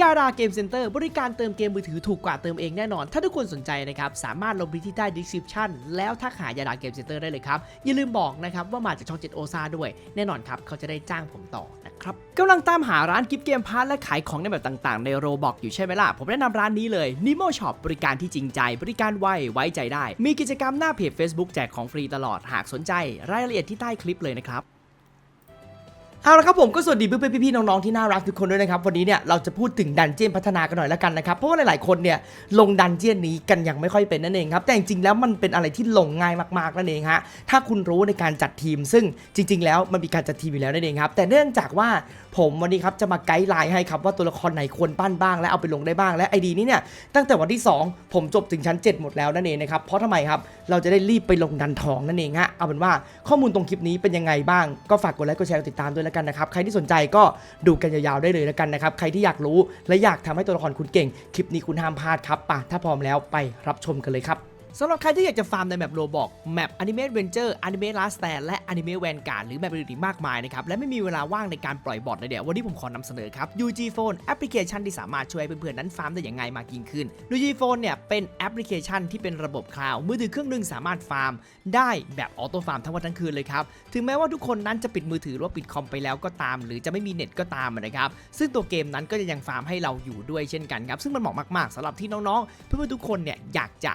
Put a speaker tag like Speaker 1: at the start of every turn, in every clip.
Speaker 1: ยาดาเกมเซ็นเตอร์บริการเติมเกมมือถือถูกกว่าเติมเองแน่นอน ถ้าทุกคนสนใจนะครับ สามารถลงไปที่ใต้ description แล้วทักหายาดาเกมเซ็นเตอร์ได้เลยครับ อย่าลืมบอกนะครับ ว่ามาจากช่อง7โอซาด้วย แน่นอนครับ เขาจะได้จ้างผมต่อนะครับกำลังตามหาร้านกิฟต์เกมพาร์ทและขายของในแบบต่างๆ ในโรบอกอยู่ใช่ไหมล่ะ ผมแนะนำร้านนี้เลย Nimo Shop บริการที่จริงใจ บริการไวไว้ใจได้ มีกิจกรรมหน้าเพจ Facebook แจกของฟรีตลอดหากสนใจ รายละเอียดที่ใต้คลิปเลยนะครับ เอาละครับผมก็สวัสดีเพื่อนๆพี่ๆน้องๆที่น่ารักทุกคนด้วยนะครับวันนี้เนี่ยเราจะพูดถึงดันเจียนพัฒนากันหน่อยล้วกันนะครับเพราะว่าหลายๆคนเนี่ยลงดันเจียนนี้กันยังไม่ค่อยเป็นนั่นเองครับแต่จริงๆแล้วมันเป็นอะไรที่ลงง่ายมากๆนั่นเองฮะถ้าคุณรู้ในการจัดทีม ซึ่งจริง ๆ แล้วมันมีการจัดทีมอยู่แล้วนั่นเองครับแต่เนื่องจากว่าผมวันนี้ครับจะมาไกด์ไลน์ให้ครับว่าตัวละครไหนควรปั้นบ้างและเอาไปลงได้บ้างและไอดีนี้เนี่ยตั้งแต่วันที่ 2 ผมจบถึงชั้น 7 หมดแล้วนั่นเองนะครับเพราะทำไมครับเราจะได้รีบไปลงดันทองนั่นเองฮะเอาเป็นว่าข้อมูลตรงคลิปนี้เป็นยังไงบ้างก็ฝากกดไลค์กดแชร์กดติดตามด้วยแล้วกันนะครับใครที่สนใจก็ดูกันยาวๆได้เลยแล้วกันนะครับใครที่อยากรู้และอยากทำให้ตัวละครคุณเก่ง คลิปนี้คุณห้ามพลาดครับป่ะถ้าพร้อมแล้วไปรับชมกันเลยครับ สำหรับใครที่อยากจะฟาร์มในแมปโรบอกแมปอนิเมะเวนเจอร์อนิเมะลาสแตนและอนิเมะแวนการ์ดหรือแมปอื่นๆอีกมากมายนะครับ และไม่มีเวลาว่างในการปล่อยบอทเลยเดี๋ยววันนี้ผมขอนำเสนอครับ UG Phone แอปพลิเคชันที่สามารถช่วยเพื่อนๆนั้นฟาร์มได้อย่างง่ายมากยิ่งขึ้น UG Phone เนี่ยเป็นแอปพลิเคชันที่เป็นระบบคลาวด์มือถือเครื่องหนึงสามารถฟาร์ม ได้แบบออโต้ฟาร์มทั้งวันทั้งคืนเลยครับถึงแม้ว่าทุกคนนั้นจะปิดมือถือหรือปิดคอมไปแล้วก็ตาม หรือจะไม่มีเน็ตก็ตามนะครับซึ่งตัวเกมนั้นก็จะยังฟาร์มให้เราอยู่ด้วยเช่นกันครับซึ่งมันเหมาะมากๆสำหรับที่น้องๆ เพื่อนๆทุกคนเนี่ยอยากจะ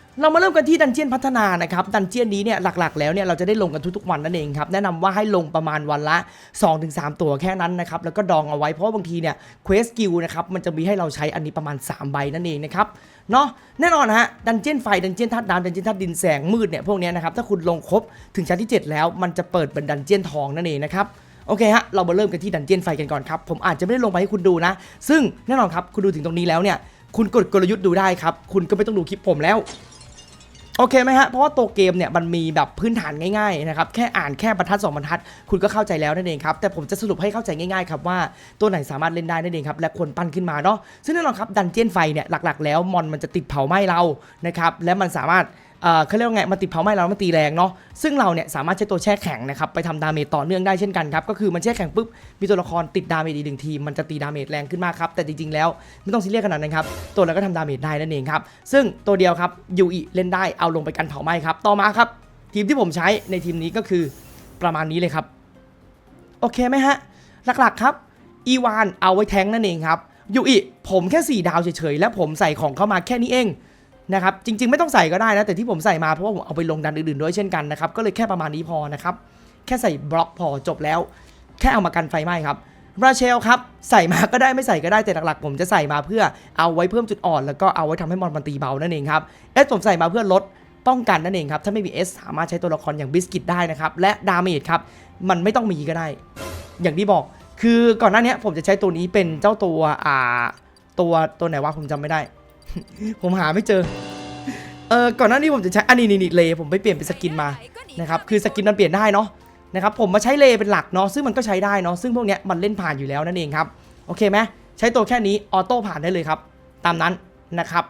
Speaker 1: เรามาเริ่มกันที่ดันเจียนพัฒนานะครับ ดันเจียนนี้เนี่ยหลักๆแล้วเนี่ยเราจะได้ลงกันทุกๆวันนั่นเองครับ แนะนำว่าให้ลงประมาณวันละ 2-3 ตัวแค่นั้นนะครับ แล้วก็ดองเอาไว้เพราะบางทีเนี่ยเควสกิลนะครับมันจะมีให้เราใช้อันนี้ประมาณ 3 ใบนั่นเองนะครับเนาะแน่นอนนะฮะดันเจียนไฟดันเจียนธาตุน้ำดันเจียนธาตุดินแสงมืดเนี่ยพวกนี้นะครับถ้าคุณลงครบถึงชั้นที่ 7 แล้ว มันจะเปิดเป็นดันเจียนทองนั่นเองนะครับโอเคฮะ เรามาเริ่มกันที่ดันเจียนไฟกันก่อนครับ ผมอาจจะไม่ได้ลงไปให้คุณดูนะ ซึ่งแน่นอนครับ คุณดูถึงตรงนี้แล้วเนี่ย คุณกดกลยุทธ์ดูได้ครับ คุณก็ไม่ต้องดูคลิปผมแล้ว โอเคไหมฮะ เพราะว่าตัวเกมเนี่ยมันมีแบบพื้นฐานง่ายๆนะครับ แค่อ่านแค่บรรทัดสองบรรทัด คุณก็เข้าใจแล้วนั่นเองครับ แต่ผมจะสรุปให้เข้าใจง่ายๆครับว่าตัวไหนสามารถเล่นได้นั่นเองครับ และควรปั้นขึ้นมาเนาะ ซึ่งแน่นอนครับดันเจียนไฟเนี่ยหลักๆ แล้วมอนมันจะติดเผาไหม้เรา นะครับ และมันสามารถ เอ่อเขาเรียกว่าไงมันติดเผาไหม้เราแล้วมันตีแรงเนาะซึ่งเราเนี่ยสามารถใช้ตัวแช่แข็งนะครับไปทำดาเมจต่อเนื่องได้เช่นกันครับก็คือมันแช่แข็งปุ๊บมีตัวละครติดดาเมจอีกหนึ่งทีมันจะตีดาเมจแรงขึ้นมากครับแต่จริงๆแล้วไม่ต้องซีเรียสขนาดนั้นครับตัวเราก็ทำดาเมจได้นั่นเองครับซึ่งตัวเดียวครับยูอิเล่นได้เอาลงไปกันเผาไหม้ครับต่อมาครับทีมที่ผมใช้ในทีมนี้ก็คือประมาณนี้เลยครับโอเคไหมฮะหลักๆครับอีวานเอาไว้แทงนั่นเองครับยูอิผมแค่ 4 ดาวเฉยๆและผมใส่ของเข้ามาแค่นี้เอง นะครับจริง ๆ ไม่ต้องใส่ก็ได้นะแต่ที่ผมใส่มาเพราะว่าผมเอาไปลงดันอื่นๆด้วยเช่นกันนะครับก็เลยแค่ประมาณนี้พอนะครับแค่ใส่บล็อกพอจบแล้ว แค่เอามากันไฟไหม้ครับราเชลครับใส่มาก็ได้ไม่ใส่ก็ได้แต่หลักๆ ผมจะใส่มาเพื่อเอาไว้เพิ่มจุดอ่อน แล้วก็เอาไว้ทำให้มอนมันตีเบานั่นเองครับเอสผมใส่มาเพื่อลดป้องกันนั่นเองครับถ้าไม่มีเอสสามารถใช้ตัวละครอย่างบิสกิตได้นะครับและดาเมจครับมันไม่ต้องมีก็ได้ อย่างที่บอกคือก่อนหน้านี้ผมจะใช้ตัวนี้เป็นเจ้าตัวอ่าตัวตัวไหนวะผมจำไม่ได้ ผมหาไม่เจอ เออก่อนหน้านี้ผมจะใช้อันนี้นี่นี่เลผมไปเปลี่ยนเป็นสกินมานะครับ คือสกินมันเปลี่ยนได้เนาะนะครับผมมาใช้เลเป็นหลักเนาะซึ่งมันก็ใช้ได้เนาะซึ่งพวกเนี้ยมันเล่นผ่านอยู่แล้วนั่นเองครับโอเคไหมใช้ตัวแค่นี้ออโต้ผ่านได้เลยครับ ตามนั้นนะครับ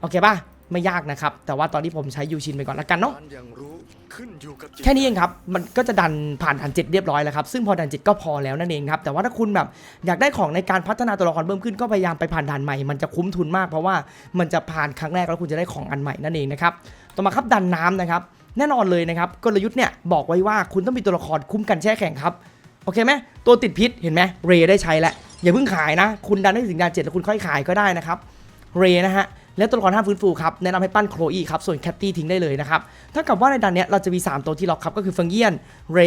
Speaker 1: โอเคป่ะ ไม่ยากนะครับ แต่ว่าตอนที่ผมใช้ยูชินไปก่อนละกันเนาะ
Speaker 2: การอย่างรู้ขึ้นอยู่กับจิต
Speaker 1: แค่นี้เองครับ มันก็จะดันผ่านด่านเจ็ดเรียบร้อยแล้วครับ ซึ่งพอด่านเจ็ดก็พอแล้วนั่นเองครับ แต่ว่าถ้าคุณแบบอยากได้ของในการพัฒนาตัวละครเพิ่มขึ้นก็พยายามไปผ่านด่านใหม่ มันจะคุ้มทุนมากเพราะว่ามันจะผ่านครั้งแรกแล้วคุณจะได้ของอันใหม่นั่นเองนะครับ ต่อมาครับดันน้ำนะครับ แน่นอนเลยนะครับกลยุทธ์เนี่ยบอกไว้ว่าคุณต้องมีตัวละครคุ้มกันแช่แข็งครับ โอเคไหมตัวติดพิษเห็นไหมเรได้ใช้แล้วอย่าเพิ่งขายนะ คุณดันได้ถึงด่านเจ็ดแล้วคุณค่อยขายก็ได้นะครับ เรนะฮะ และตัวละครห้ามฟื้นฟูครับแนะนำให้ปั้นโครอีครับส่วนแคตตี้ทิ้งได้เลยนะครับเท่ากับว่าในดันเนี้ยเราจะมี 3 ตัวที่ล็อกครับก็คือฟังเยียนเร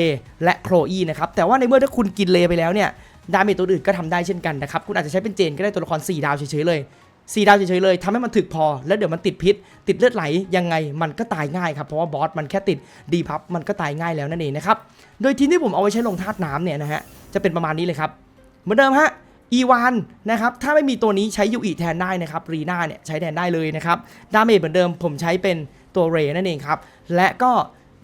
Speaker 1: และโครอีนะครับแต่ว่าในเมื่อถ้าคุณกินเรไปแล้วเนี่ยดาเมจตัวอื่นก็ทำได้เช่นกันนะครับคุณอาจจะใช้เป็นเจนก็ได้ตัวละคร 4 ดาวเฉยๆเลย4ดาวเฉยๆเลยทำให้มันถึกพอ แล้วเดี๋ยวมันติดพิษ ติดเลือดไหลยังไงมันก็ตายง่ายครับ เพราะว่าบอสมันแค่ติดดีพับมันก็ตายง่ายแล้วนั่นเองนะครับ โดยทีมที่ผมเอาไว้ใช้ลงธาตุน้ำเนี่ยนะฮะ จะเป็นประมาณนี้เลยครับ เหมือนเดิมฮะ อีวานนะครับถ้าไม่มีตัวนี้ใช้ยูอีแทนได้นะครับรีน่าเนี่ยใช้แทนได้เลยนะครับดาเมจเหมือนเดิมผมใช้เป็นตัวเรนั่นเองครับ และก็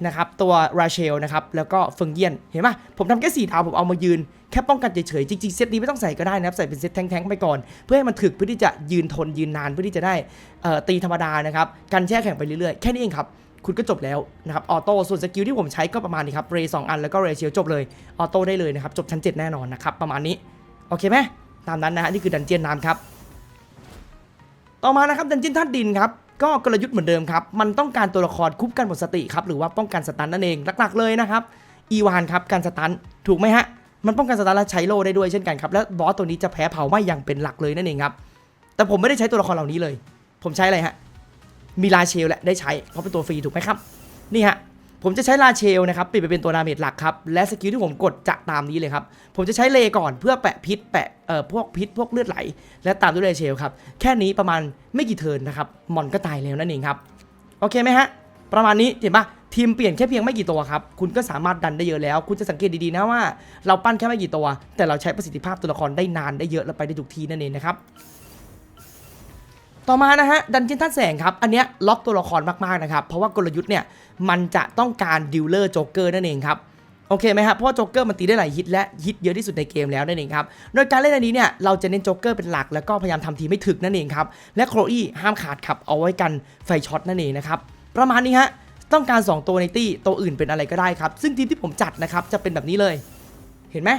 Speaker 1: นะครับตัวราเชลนะครับแล้วก็เฟิงเยียนเห็นปะผมทำแค่สี่ดาวผมเอามายืนแค่ป้องกันเฉยๆจริงๆเซตนี้ไม่ต้องใส่ก็ได้นะครับใส่เป็นเซตแท้งๆไปก่อน เพื่อให้มันถึกเพื่อที่จะยืนทนยืนนานเพื่อที่จะได้เอ่อตีธรรมดานะครับกันแช่แข่งไปเรื่อยๆแค่นี้เองครับคุณก็จบแล้วนะครับออโต้ส่วนสกิลที่ผมใช้ก็ประมาณนี้ครับเรย์สองอันแล้วก็เรย์เชลจบเลยออโต้ได้เลยนะครับจบชั้น 7 แน่นอนนะครับประมาณนี้ โอเคไหมตามนั้นนะฮะนี่คือดันเจียนน้ำครับ ต่อมานะครับดันเจียนธาตุดินครับก็กลยุทธ์เหมือนเดิมครับ มันต้องการตัวละครคุบกันหมดสติครับหรือว่าป้องกันสตันนั่นเองหลักๆเลยนะครับอีวานครับการสตันถูกไหมฮะมันป้องกันสตันและใช้โลได้ด้วยเช่นกันครับและบอสตัวนี้จะแพ้เผาไหม้อย่างเป็นหลักเลยนั่นเองครับแต่ผมไม่ได้ใช้ตัวละครเหล่านี้เลย ผมใช้อะไรฮะมีลาเชลแหละได้ใช้เพราะเป็นตัวฟรีถูกไหมครับนี่ฮะ ผมจะใช้ลาเชลนะครับปิดไปเป็นตัวดาเมจหลักครับ และสกิลที่ผมกดจะตามนี้เลยครับ ผมจะใช้เลก่อนเพื่อแปะพิษแปะเอ่อพวกพิษพวกเลือดไหล และตามด้วยลาเชลครับ แค่นี้ประมาณไม่กี่เทิร์นนะครับมอนก็ตายแล้วนั่นเองครับ โอเคไหมฮะ ประมาณนี้เห็นปะทีมเปลี่ยนแค่เพียงไม่กี่ตัวครับ คุณก็สามารถดันได้เยอะแล้ว คุณจะสังเกตดีๆนะว่า เราปั้นแค่ไม่กี่ตัว แต่เราใช้ประสิทธิภาพตัวละครได้นานได้เยอะและไปได้ทุกทีนั่นเองนะครับ ต่อมานะฮะดันเจียนท่านแสงครับ อันเนี้ยล็อกตัวละครมากๆนะครับ เพราะว่ากลยุทธ์เนี่ยมันจะต้องการดิวเลอร์โจ๊กเกอร์นั่นเองครับโอเคไหมครับเพราะว่าโจ๊กเกอร์มันตีได้หลายฮิตและฮิตเยอะที่สุดในเกมแล้วนั่นเองครับโดยการเล่นอันนี้เนี่ยเราจะเน้นโจ๊กเกอร์เป็นหลักแล้วก็พยายามทำทีไม่ถึกนั่นเองครับและโครอี้ห้ามขาดครับเอาไว้กันไฟช็อตนั่นเองนะครับประมาณนี้ฮะต้องการ 2 ตัวในตี้ตัวอื่นเป็นอะไรก็ได้ครับ ซึ่งทีมที่ผมจัดนะครับจะเป็นแบบนี้เลย เห็นไหม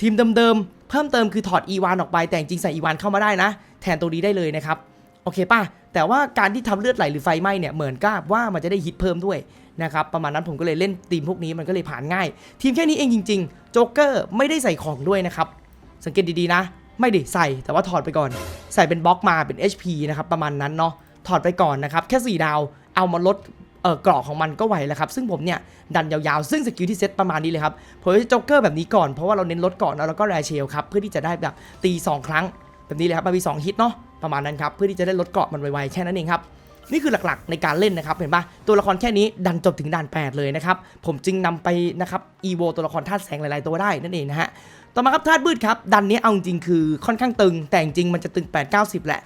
Speaker 1: ทีมเดิมๆเพิ่มเติมคือถอด E1 ออกไปแต่จริงใส่ E1 เข้ามาได้นะ แทนตัวนี้ได้เลยนะครับ โอเคป่ะ แต่ว่าการที่ทำเลือดไหลหรือไฟไหม้เนี่ยเหมือนกับว่ามันจะได้ฮิตเพิ่มด้วยนะครับประมาณนั้นผมก็เลยเล่นทีมพวกนี้มันก็เลยผ่านง่าย ทีมแค่นี้เองจริงๆโจ๊กเกอร์ไม่ได้ใส่ของด้วยนะครับสังเกตดีๆนะ ไม่ดิใส่แต่ว่าถอดไปก่อน ใส่เป็นบล็อกมาเป็น HP นะครับประมาณนั้นเนาะถอดไปก่อนนะครับแค่4ดาวเอามาลดเออกรอกของมันก็ไหวแล้วครับ ซึ่งผมเนี่ยดันยาวๆ ซึ่งสกิลที่เซตประมาณนี้เลยครับ ผมจะโจ๊กเกอร์แบบนี้ก่อน เพราะว่าเราเน้นลดก่อนแล้วเราก็แรเชลครับ เพื่อที่จะได้แบบตี 2 ครั้งแบบนี้เลยครับมันมี2ฮิตเนาะ ประมาณนั้นครับเพื่อที่จะได้ลดเกาะมันไวๆแค่นั้นเองครับนี่คือหลักๆในการเล่นนะครับเห็นปะตัวละครแค่นี้ดันจบถึงด่าน 8 เลยนะครับผมจึงนำไปนะครับอีโวตัวละครธาตุแสงหลายๆตัวได้นั่นเองนะฮะต่อมาครับธาตุมืดครับดันนี้เอาจริงคือค่อนข้างตึง แต่จริงมันจะตึง 8 90 แหละ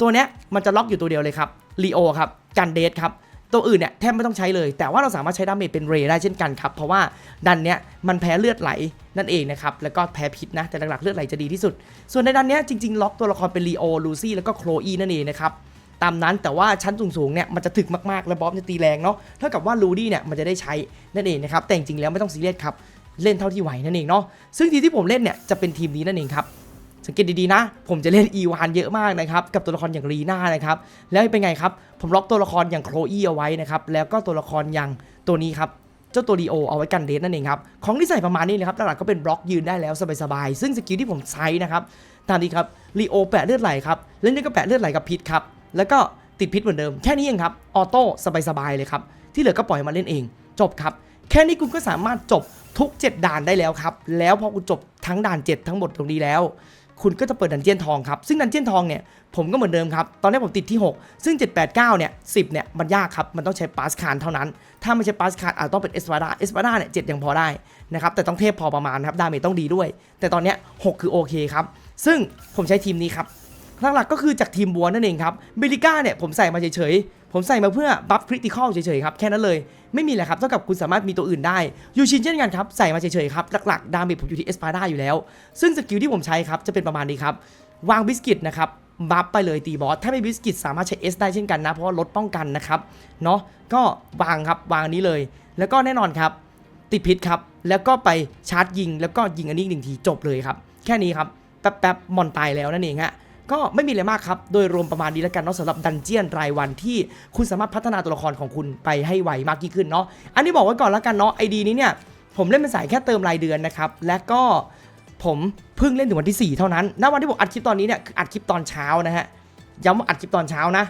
Speaker 1: ตัวเนี้ยมันจะล็อกอยู่ตัวเดียวเลยครับลีโอครับกันเดทครับ ตัวอื่นเนี่ยแทบไม่ต้องใช้เลย แต่ว่าเราสามารถใช้ดาเมจเป็นเรย์ได้เช่นกันครับ เพราะว่าดันเนี้ยมันแพ้เลือดไหลนั่นเองนะครับ แล้วก็แพ้พิษนะ แต่หลักๆเลือดไหลจะดีที่สุด ส่วนในดันเนี้ยจริงๆ ล็อกตัวละครเป็นลีโอลูซี่แล้วก็โคลอีนั่นเองนะครับตามนั้นแต่ว่าชั้นสูงๆเนี่ยมันจะถึกมากๆ แล้วบอสจะตีแรงเนาะเท่ากับว่าลูดี้เนี่ยมันจะได้ใช้นั่นเองนะครับแต่จริงๆแล้วไม่ต้องซีเรียสครับเล่นเท่าที่ไหวนั่นเองเนาะซึ่งทีมที่ผมเล่นเนี่ยจะเป็นทีมนี้นั่นเองครับ สังเกตดีๆนะ ผมจะเล่นอีวานเยอะมากนะครับ กับตัวละครอย่างรีน่านะครับ แล้วเป็นไงครับ ผมล็อกตัวละครอย่างโคลอีเอาไว้นะครับ แล้วก็ตัวละครอย่างตัวนี้ครับเจ้าตัวดีโอเอาไว้กันเดทนั่นเองครับ ของที่ใส่ประมาณนี้เลยครับหลักๆก็เป็นบล็อกยืนได้แล้วสบายๆ ซึ่งสกิลที่ผมใช้นะครับตามนี้ครับลีโอแปะเลือดไหลครับเล่นได้ก็แปะเลือดไหลกับพิษครับ แล้วก็ติดพิษเหมือนเดิม แค่นี้เองครับ ออโต้สบายๆเลยครับ ที่เหลือก็ปล่อยมาเล่นเอง จบครับ แค่นี้คุณก็สามารถจบทุก 7 ด่านได้แล้วครับ แล้วพอคุณจบทั้งด่าน 7 ทั้งหมดตรงนี้แล้ว คุณก็จะเปิดดันเจียนทองครับ ซึ่งดันเจียนทองเนี่ยผมก็เหมือนเดิมครับ ตอนแรกผมติดที่ 6 ซึ่ง 7 8 9 เนี่ย 10 เนี่ย มันยากครับ มันต้องใช้ปาสคานเท่านั้น ถ้าไม่ใช่ปาสคานอาจต้องเป็นเอสวาดาเอสวาดาเนี่ยเยังพอได้นะครับ แต่ต้องเทพพอประมาณนะครับ ดาเมจต้องดีด้วย แต่ตอนเนี้ย6คือโอเคครับ ซึ่งผมใช้ทีมนี้ครับ หลักๆก็คือจากทีมบัวนั่นเองครับเบลิก้าเนี่ยผมใส่มาเฉยๆ ผมใส่มาเพื่อบัฟคริติคอลเฉยๆครับแค่นั้นเลย ไม่มีแหละครับเท่ากับคุณสามารถมีตัวอื่นได้ยูชินเช่นกันครับใส่มาเฉยๆครับหลักๆดาเมจผมอยู่ที่เอสปาด้าอยู่แล้ว ซึ่งสกิลที่ผมใช้ครับจะเป็นประมาณนี้ครับวางบิสกิตนะครับบัฟไปเลยตีบอส ถ้าไม่บิสกิตสามารถใช้ S ได้เช่นกันนะ เพราะว่าลดป้องกันนะครับ เนาะก็วางครับวางนี้เลย แล้วก็แน่นอนครับ ติดพิษครับ แล้วก็ไปชาร์จยิง แล้วก็ยิงอันนี้หนึ่งทีจบเลยครับ แค่นี้ครับ แป๊บๆมอนตายแล้วนั่นเองฮะ ก็ไม่มีอะไรมากครับ โดยรวมประมาณนี้แล้วกันเนาะสำหรับดันเจียนรายวันที่คุณสามารถพัฒนาตัวละครของคุณไปให้ไวมากยิ่งขึ้นเนาะ อันนี้บอกไว้ก่อนแล้วกันเนาะไอดีนี้เนี่ยผมเล่นเป็นสายแค่เติมรายเดือนนะครับ และก็ผมเพิ่งเล่นถึงวันที่ 4 เท่านั้น ณ วันที่ผมอัดคลิปตอนนี้เนี่ยออัดคลิปตอนเช้านะฮะ ย้ำว่าอัดคลิปตอนเช้านะ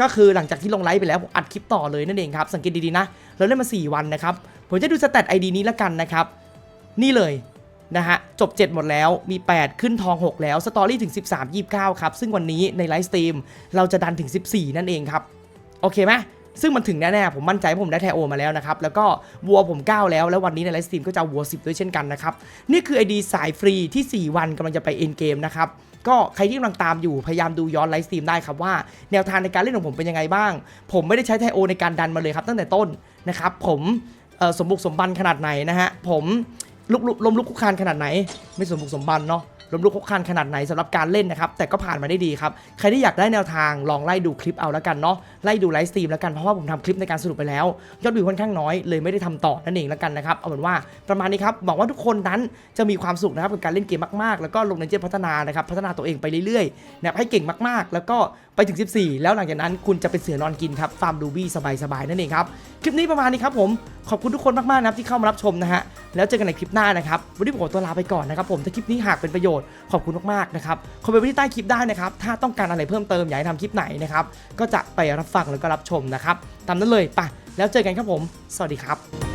Speaker 1: ก็คือหลังจากที่ลงไลฟ์ไปแล้วผมอัดคลิปต่อเลยนั่นเองครับ สังเกตดีๆนะ เราเล่นมา 4 วันนะครับ ผมจะดูสแตทไอดีนี้แล้วกันนะครับ นี่เลย นะฮะจบ 7 หมดแล้วมี 8 ขึ้นทอง 6 แล้ว สตอรี่ถึง 13 29 ครับ ซึ่งวันนี้ในไลฟ์สตรีมเราจะดันถึง 14 นั่นเองครับ โอเคไหมซึ่งมันถึงแน่ๆ ผมมั่นใจผมได้แทโอมาแล้วนะครับ แล้วก็วัวผม 9 แล้ว แล้ววันนี้ในไลฟ์สตรีมก็จะวัว 10 ด้วยเช่นกันนะครับ นี่คือ ID สายฟรีที่ 4 วันกำลังจะไปเอ็นเกมนะครับ ก็ใครที่กำลังตามอยู่พยายามดูย้อนไลฟ์สตรีมได้ครับว่าแนวทางในการเล่นของผมเป็นยังไงบ้าง ผมไม่ได้ใช้ไทโอในการดันมาเลยครับตั้งแต่ต้นนะครับผมสมบุกสมบันขนาดไหนนะฮะผม ลุกลมลุกคุกคานขนาดไหน ไม่สมบุกสมบันเนาะลมลุกคุกคานขนาดไหนสำหรับการเล่นนะครับ แต่ก็ผ่านมาได้ดีครับ ใครที่อยากได้แนวทางลองไล่ดูคลิปเอาแล้วกันเนาะไล่ดูไลฟ์สตรีมแล้วกันเพราะว่าผมทำคลิปในการสรุปไปแล้ว ยอดวิวค่อนข้างน้อยเลยไม่ได้ทำต่อนั่นเองแล้วกันนะครับเอาเป็นว่าประมาณนี้ครับบอกว่าทุกคนนั้นจะมีความสุขนะครับกับการเล่นเกมมากๆ แล้วก็ลงในเจนพัฒนานะครับพัฒนาตัวเองไปเรื่อยๆนะครับให้เก่งมากๆ แล้วก็ไปถึง 14 แล้วหลังจากนั้นคุณจะเป็นเสือนอนกินครับฟาร์มดูบี้สบายๆนั่นเองครับ คลิปนี้ประมาณนี้ครับผม ขอบคุณทุกคนมากๆนะครับที่เข้ามารับชมนะฮะ แล้วเจอกันในคลิปหน้านะครับ วันนี้ผมขอตัวลาไปก่อนนะครับผม ถ้าคลิปนี้หากเป็นประโยชน์ขอบคุณมากๆนะครับ คอมเมนต์ไว้ที่ใต้คลิปได้นะครับ ถ้าต้องการอะไรเพิ่มเติมอยากให้ทำคลิปไหนนะครับ ก็จะไปรับฟังแล้วก็รับชมนะครับ ตามนั้นเลยไปแล้วเจอกันครับผม สวัสดีครับ